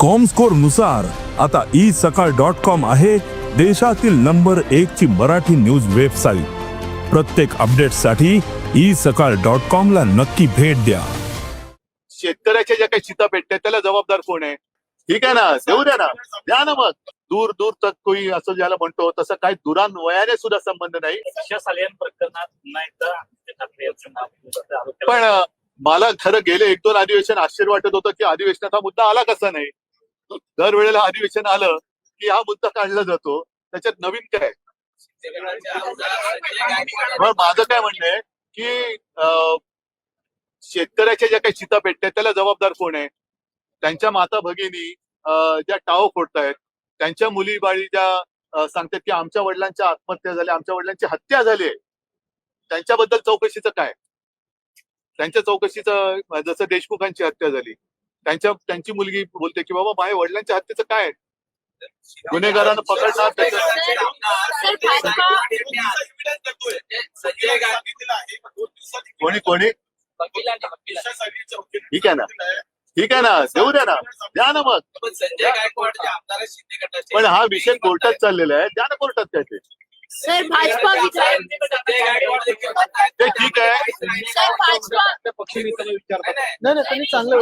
कॉमस्कोरनुसार आता ई सकाळ dot com आहे देशातील नंबर एक ची मराठी न्यूज वेबसाईट प्रत्येक अपडेटसाठी ई सकाळ डॉट कॉम ला नक्की भेट द्या. शेतकऱ्याच्या ज्या काही चिता पेटतात त्याला जबाबदार कोण आहे? ठीक आहे ना? देऊ द्या ना. द्या ना मग. दूर दूर तक कोई असं ज्याला म्हणतो तसं काही दुरान्वयाने सुद्धा संबंध नाही. प्रकरणात पण मला खरं गेले एक दोन अधिवेशन आश्चर्य वाटत होतं की अधिवेशनात हा मुद्दा आला कसा नाही? दरवेळेला अधिवेशन आलं की हा मुद्दा काढला जातो. त्याच्यात नवीन काय? माझं काय म्हणणं आहे की अं, शेतकऱ्याच्या ज्या काही चिता पेटतात त्याला जबाबदार कोण आहे? त्यांच्या माता भगिनी ज्या टाव फोडतायत त्यांच्या मुली बाळी ज्या सांगतात की आमच्या वडिलांच्या आत्महत्या झाल्या आमच्या वडिलांची हत्या झाली आहे. त्यांच्याबद्दल चौकशीचं काय? त्यांच्या चौकशीचं जसं देशमुखांची हत्या झाली. त्यांच्या त्यांची मुलगी बोलते की बाबा माझ्या वडिलांच्या हत्येचं काय आहे? गुन्हेगारांना पकडणार कोणी कोणी ठीक आहे ना ठीक आहे ना देऊ द्या ना द्या ना मग संजय गायकवाड जे आमदार आहेत शिंदे गटाचे पण हा विषय कोर्टात चाललेला आहे द्या ना कोर्टात त्याचे. ते ठीक आहे नाही, नाही. नाही नाही तुम्ही चांगलं.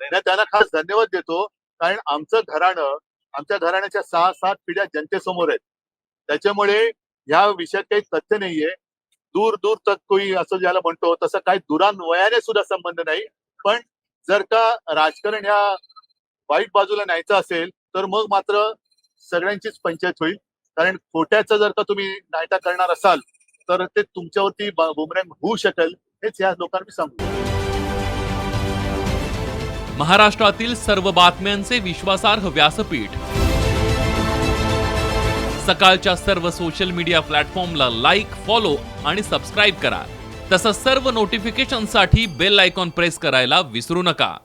नाही त्यांना खास धन्यवाद देतो कारण आमचं घराणं आमच्या घराण्याच्या सहा सात पिढ्या जनतेसमोर आहेत. त्याच्यामुळे ह्या विषयात काही तथ्य नाहीये. दूर दूर तक कोई असं ज्याला म्हणतो तसं काही दुरान्वयाने सुद्धा संबंध नाही. पण जर का राजकारण ह्या वाईट बाजूला न्यायचं असेल तर मग मात्र सगळ्यांचीच पंचायत होईल. कारण खोट्याचं जर का तुम्ही नायटा करणार असाल तर ते तुमच्यावरती बुमरँग होऊ शकेल हेच या लोकांनी सांगू. महाराष्ट्रातील सर्व बातम्यांचे विश्वासार्ह व्यासपीठ. सकाळच्या सर्व सोशल मीडिया प्लॅटफॉर्मला लाईक फॉलो आणि सबस्क्राईब करा. तसंच सर्व नोटिफिकेशनसाठी बेल आयकॉन प्रेस करायला विसरू नका.